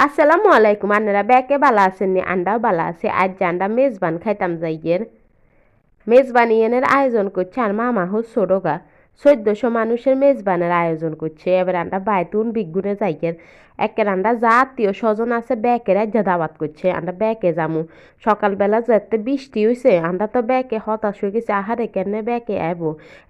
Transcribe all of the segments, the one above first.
আসসালামু আলাইকুম আন্নারা ব্যাকে বালা আছেন নি আন্ডাও বালা আছে আজ যে আন্ডা মেজবান খাইতাম যাইয়ের মেজবানি এনের আয়োজন করছে আর মামা হো ছোটগা চোদ্দশো মানুষের মেজবানের আয়োজন করছে। এবার আন্ডা বাইতুন বিগুনে যাইয়ের একের আন্ডা যা আত্মীয় স্বজন আছে, ব্যাকের যা দাওয়াত করছে। আন্ডা ব্যাকে যামু। সকালবেলা যেতে বৃষ্টি হয়েছে আমরা তো ব্যাকে হতাশ হয়ে গেছে। আহারে কেন ব্যাকে আইব?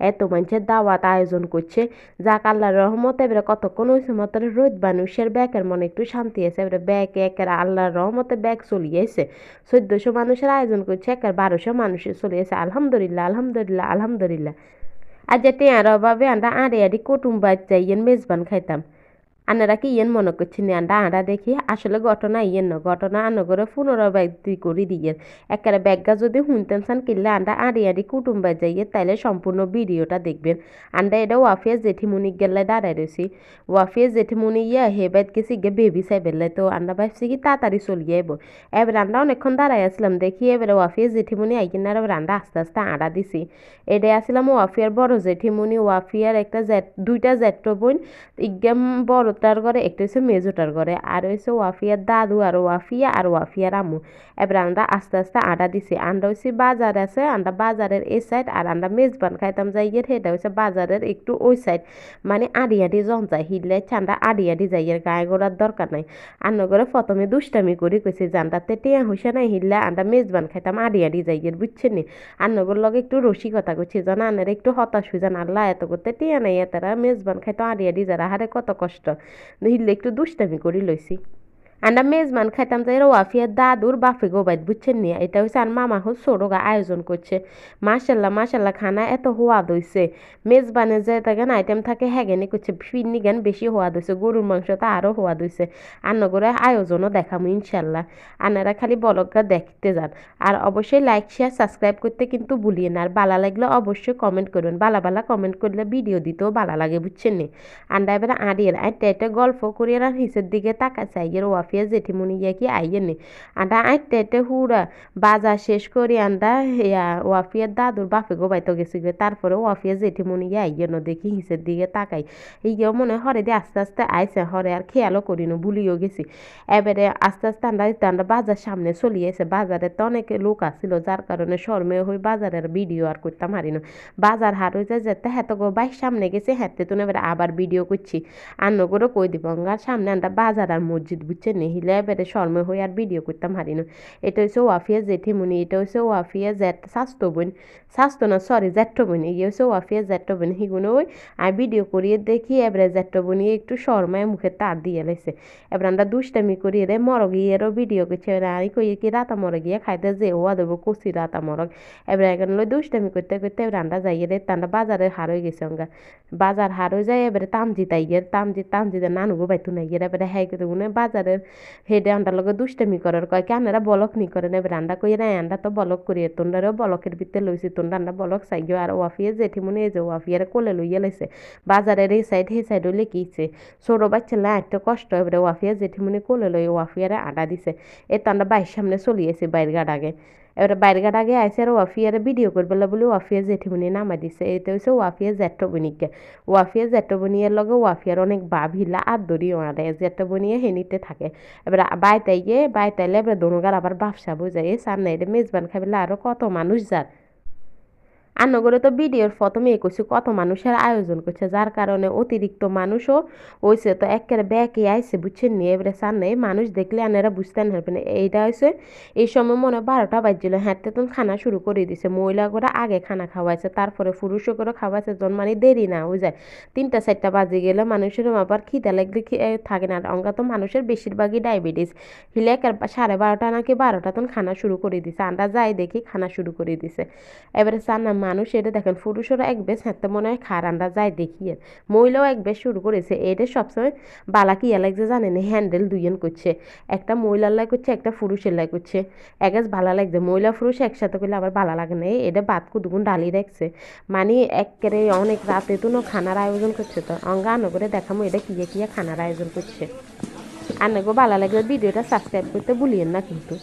এত মানুষের দাওয়াত আয়োজন করছে। যাক, আল্লাহর রহমত, এবারে কতক্ষণ হয়েছে মতো রোদ মানুষের ব্যাকের মনে একটু শান্তি আছে। এবারে ব্যাকে একের আল্লাহর রহমতে ব্যাগ চলিয়েছে চোদ্দশো মানুষের আয়োজন করছে, একের বারোশো মানুষের চলিয়েছে আলহামদুলিল্লাহ আলহামদুলিল্লাহ আলহামদুলিল্লাহ। আর যে টেয়ার অভাবে আমরা আড়ে আড়ি কুটুম বাদ যাইয়েন মেজবান খাইতাম আনারা কি ইয়েন মনে করছেন আন্ডা আন্ডা দেখি আসলে ঘটনা ইয়েন ন। ঘটনা আনগরে পুনরাবৃত্তি করে দিয়ে। একেবারে ব্যাগা যদি শুনতেন চান কিনলে আন্ডা আড়ি আড়ি কুটুম বাদ যাইয়ে তাইলে সম্পূর্ণ ভিডিওটা দেখবেন। আন্ডা এটা ওয়াফিয়া জেঠিমুনি গেলে দাঁড়াই রয়েছি ওয়াফিয়া জেঠিমুনি ইয়া হে বাইত গেছি গে বেবি চাই বেললে তো আন্ডা ভাবছি কি তাড়াতাড়ি চলিয়ে আইব এবার আন্ডা অনেকক্ষণ দাঁড়াই আসলাম দেখি এবারে ওয়াফিয়া জেঠিমুনি আইকিন আর এবার আন্ডা আস্তে আস্তে আড়া দিছি। এটাই আসলাম ওয়াফিয়ার বড় জেঠিমুনি। ওয়াফিয়ার একটা জেট দুইটা জেট্টো বোন। ইগাম বড়টার ঘরে একটা হচ্ছে মেজোটার ঘরে আর হচ্ছে ওয়াফিয়ার দাদু আর ওয়াফিয়া আর ওয়াফিয়ার আমু এবার আমরা আস্তে আস্তে আটা দিছি। আন্ডা হচ্ছে বাজার আছে আন্ডা বাজারের এই সাইড আর আন্ডা মেজবান খাইতাম যাই যাইয়ের সেটা হচ্ছে বাজারের একটু ওই সাইড মানে আড়ি আড়ি জন যায় হিললে ঠান্ডা আড়ি আড়ি যাইয়ের গায়ে গোড়ার দরকার নাই। আন্ন করে প্রথমে দুষ্টামি করি কইছে জানটাতে টেয়া হইসে নাই হিললে আন্ডা মেজবান খাইতাম আড়ি আড়ি যাইয়ের বুঝছেন নি? আন্নগর লগে একটু রসিকতা করছি জানা আনের একটু হতাশ হয়ে যান আল্লাহ এত করতে টিয়া নাই এতারা মেজবান খাইতো আড়ি আড়ি যারা হারে কত কষ্ট। হিললে একটু দুষ্টামি করি লইছি আন্ডা মেজ মেজমান খাইতাম যে ওয়াফিয়ার দাদুর বাফে গোবাইত বুঝছেন নি এটা হচ্ছে আর মামা হোক ছোটগা আয়োজন করছে মাসাল্লাহ মাসাল্লাহ খানা এত হোয়াদ হইছে মেজবানে যে তাকেন আইটেম থাকে হ্যাগেনি করছে ফিরনি জ্ঞান বেশি হোয়াদ হয়েছে গরুর মাংস তো আরও হোয়াদ হয়েছে আন্ন করে আয়োজনও দেখামু ইনশাল্লাহ আনারা খালি বলকা দেখতে যান আর অবশ্যই লাইক শেয়ার সাবস্ক্রাইব করতে কিন্তু ভুলিয়ে না আর বালা লাগলে অবশ্যই কমেন্ট করবেন বালা বালা কমেন্ট করলে ভিডিও দিতেও বালা লাগে বুঝছেন নি আন্ডা এবার আড়িয়ে আইতে আইতে গল্প করিয়ে আর হিসের দিকে তাকা চাই চাইয়ের ওয়াফিয়া জেঠিমুনি ইয়া কি আইয়ে নি আন্ডা আইতে আইতে হুড়া বাজার শেষ করি আন্ডা ইয়া ওয়াফিয়ার দাদুর বাপে গোবাইতে গেছি গে তারপরে ওয়াফিয়া জেঠিমুনি ইয়া আইয়ে ন দেখি হিসের দিকে তাকাই। ইয়েও মনে হরে দিয়ে আস্তে আস্তে আইসে হরে, আর খেয়ালও করিনি, ভুলিও গেছি। এবারে আস্তে আস্তে আমরা আমরা বাজার সামনে চলিয়েছে বাজারে তো অনেক লোক আসছিল যার কারণে শর্মে হয়ে বাজারের ভিডিও আর করতাম হারি না বাজার হার যায় যেতে হ্যাঁ তো বাইক সামনে গেছে হ্যাঁতে তো এবারে আবার ভিডিও করছি। আন্ন করে কই দিব সামনে আমরা বাজার আর মসজিদ বুঝছে নেহিলে এবারে শর্মে হয়ে আর ভিডিও করতাম হারি না এটা হচ্ছে ওয়াফিয়া জেঠিমুনি এটা হচ্ছে ওয়াফিয়া জেট স্বাস্থ্য বোন। স্বাস্থ্য না সরি জ্যাঠ্য বোন ইয়ে হচ্ছে ওয়াফিয়া জ্যাঠ্য বোন। হিগুলো ওই আমি ভিডিও করিয়ে দেখি এবারে জ্যাঠ্য বোনি একটু শর্মায় মুখে তার দিয়ে লেছে এবার আমরা দুষ্টামি করি রে মরগ ইয়েরও ভিডিও করছে আমি কই কি রাতা মরগ গিয়ে খাইতে যে ওয়া দেবো কষি রাতা মরগ এবার এখানে লই দুষ্টামি করতে করতে এবার আমরা যাইয়ে রে তান্ডা বাজারে হার হয়ে গেছে অঙ্গা বাজার হার হয়ে যায় এবারে তামজি তাইয়ে তামজি তামজিতে নানুগো বাইতু নাই এবারে হ্যাঁ কিন্তু বাজারের হেডে আন্ডার লগে দুষ্টামি করার কয় কি আনারা বলক নি করে? নেবে আন্ডা কই না আন্ডা তো বলক করিয়ে তোমরাও বলকের ভিতরে লইছি, তোমরা আন্ডা বলক চাইও আর ওয়াফিয়ে জেঠিমুনি এই যে ওয়াফিয়ারে কোলে লইয়ে লাইছে। বাজারের এই সাইড, সেই সাইড হইলে কিছে ছোট বাচ্চা না একটা কষ্ট এবারে ওয়াফিয়া জেঠিমুনি কোলে লই ওয়াফিয়ারে আডা দিছে। এ তো আন্ডা বাইর সামনে চলিয়েছে বাইর গাড় আগে। এবারে বাইরের গাড় আগে আইসে আর ওয়াফিয়ার ভিডিও করবে বলে ওয়াফিয়া জেঠিমনি নামা দিছে। এটা হচ্ছে ওয়াফিয়া জ্যাঠবনিকে ওয়াফিয়া জ্যাঠবনিয়ার লগে ওয়াফিয়ার অনেক বাভিলা আর দড়ি ওনারে জ্যাঠবনিয়ে হেনিতে থাকে। এবার বাইতাইয়ে, বাইতাইলে এবার দনুগার আবার বাপসা বোঝাই সামনে এটা মেজবান খাবিলা আরও কত মানুষ যার। আন্নগরে তো ভিডিওর প্রথমে করছি কত মানুষের আয়োজন করছে যার কারণে অতিরিক্ত মানুষও হয়েছে তো একেবারে ব্যাকে আইসে বুঝছেন নি? এবারে সামনে মানুষ দেখলে আনারা বুঝতে পারবেন এইটা হয়েছে এই সময় মনে বারোটা বাজছিল হ্যাঁ তো খানা শুরু করে দিছে। মহিলা করে আগে খানা খাওয়াইছে, তারপরে পুরুষও করে খাওয়াইছে যখন মানে দেরি না হয়ে যায়। তিনটা চারটা বাজে গেলে, মানুষের আবার খিদা লাগলে থাকে না। অঙ্কা তো মানুষের বেশিরভাগই ডায়াবেটিস। হিলে সাড়ে বারোটা নাকি বারোটা তখন খানা শুরু করে দিছে। আন্ডা যাই দেখি, খানা শুরু করে দিছে। এবারে চান না মানুষ এটা দেখেন, পুরুষেরা এক বেশ হাঁটতে মনে হয় খারান্ডা যায় দেখিয়ে মহিলাও এক বেশ শুরু করেছে। এটা সবসময় বালা কি লাগছে জানেন হ্যান্ডেল দুইজন করছে। একটা মহিলার লাই করছে, একটা পুরুষের লাই করছে। একাজ ভালো লাগছে। মহিলা, পুরুষ একসাথে করলে আবার ভালো লাগে না। এটা বাদ কুদুগুন ডালি রাখছে মানে একেবারে অনেক রাতে তো না খানার আয়োজন করছে তো। অঙ্গা আনো করে দেখামো এটা কিয়ে কিয়ে খানার আয়োজন করছে। আনাগো ভালো লাগলে ভিডিওটা সাবস্ক্রাইব করতে ভুলিয়েন না কিন্তু।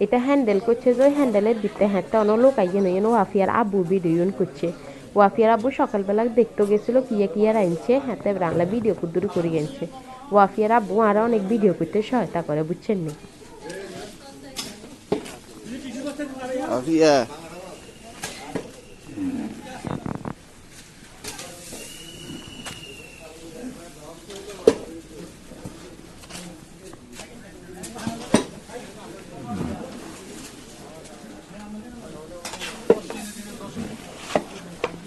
এটা হ্যান্ডেল করছে যে হ্যান্ডেলের দিকটা হ্যাঁটা অন্য লোক আইয়ে নয় ওয়াফিয়ার আব্বু ভিডিও করছে। ওয়াফিয়ার আব্বু সকালবেলা দেখতে গেছিল কিয়া কিয়া আনছে হ্যাঁ রান্না ভিডিও কুদ্দুরি করে গেছে ওয়াফিয়ার আব্বু আরও অনেক ভিডিও করতে সহায়তা করে, বুঝছেন নি?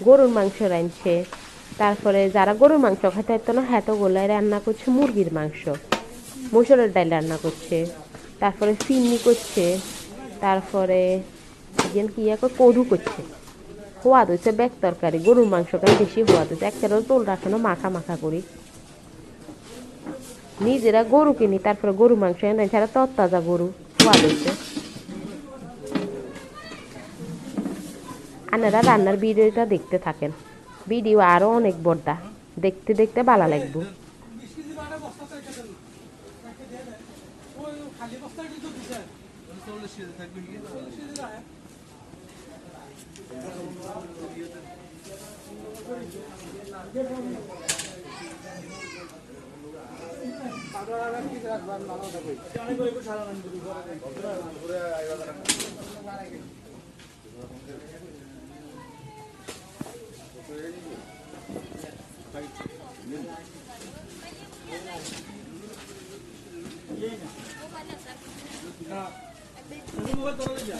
গরুর মাংস রাঁধছে। তারপরে যারা গরুর মাংস খেতে পারতো না? হ্যাঁ তো গোলায় রান্না করছে, মুরগির মাংস। মুসুরের ডাল রান্না করছে। তারপরে ফিন্নি করছে। তারপরে যেন কি এক কড়ু করছে। হোয়াদ হয়েছে ব্যাগ তরকারি। গরুর মাংসটাই বেশি হোয়াদ হয়েছে একটারও তোল রাখানো মাখা মাখা করি। নিজেরা গরু কিনি, তারপরে গরু মাংস এনে ছাড়া তরতাজা গরু হোয়াদ হয়েছে আপনারা রান্নার ভিডিওটা দেখতে থাকেন। ভিডিও আরও অনেক বড়দা। দেখতে দেখতে ভালো লাগবে।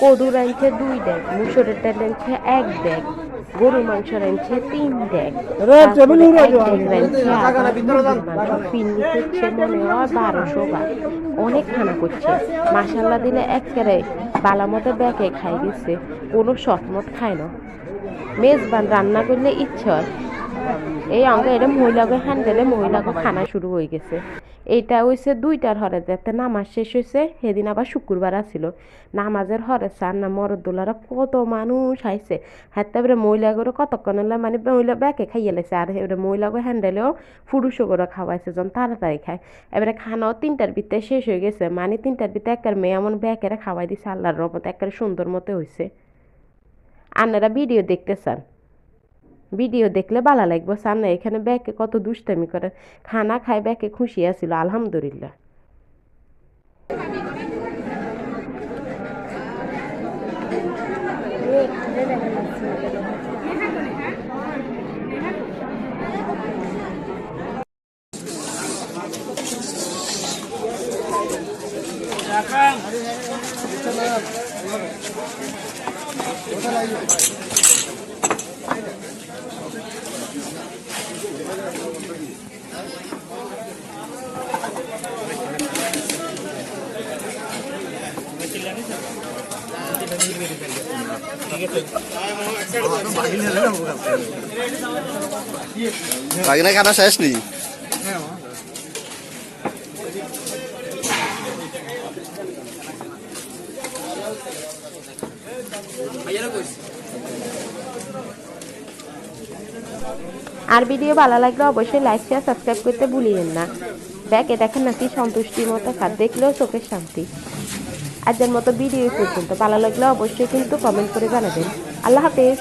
কদু রাঁধছে দুই ড্যাগ মুসুরের ডাল রাঁধছে এক ড্যাগ গরু মাংস রাঁধছে তিন ফিরনি করছে মনে হয় বারোশো বার। অনেক খানা করছে। মাসাল্লা দিলে একেবারে বালা মতো ব্যাগে খাই গেছে কোনো শটমট খায় না। মেজবান রান্না করলে ইচ্ছে হয়। এই অঙ্গ এটা মহিলাকে হ্যান্ডেলে মহিলাকে খানা শুরু হয়ে গেছে। এইটা হয়েছে দুইটার হরে যাতে নামাজ শেষ হয়েছে সেদিন আবার শুক্রবার আসছিল নামাজের হরে সার না মরদুলারা কত মানুষ আইছে। হ্যাঁ তারপরে মহিলাগুলো কতক্ষণ হলে মানে মহিলা ব্যাকে খাইয়ে লেছে। আর এবারে মহিলাকে হ্যান্ডেলেও পুরুষও করে খাওয়াইছে যখন তাড়াতাড়ি খায়। এবারে খানাও তিনটার ভিতরে শেষ হয়ে গেছে। মানে তিনটার ভিতরে একের মেয়ে এমন ব্যাকেরে খাওয়াই দিছে, আল্লাহর রহমত একের সুন্দর মতো হয়েছে আপনারা ভিডিও দেখতে চান ভিডিও দেখলে ভালো লাগবে। সামনে এখানে ব্যাকে কত দুষ্টামি করে। খানা খায় ব্যাকে খুশি আছিল, আলহামদুলিল্লাহ। বাগিনা কাটা শেষ নেই? আর ভিডিও ভালো লাগলে অবশ্যই লাইক শেয়ার সাবস্ক্রাইব করতে ভুলিয়েন না। ব্যাগে দেখেন নাকি সন্তুষ্টির মতো খাদ, দেখলেও চোখের শান্তি। আজের মতো ভিডিও পর্যন্ত। ভালো লাগলে অবশ্যই কিন্তু কমেন্ট করে জানাবেন। আল্লাহ হাফেজ।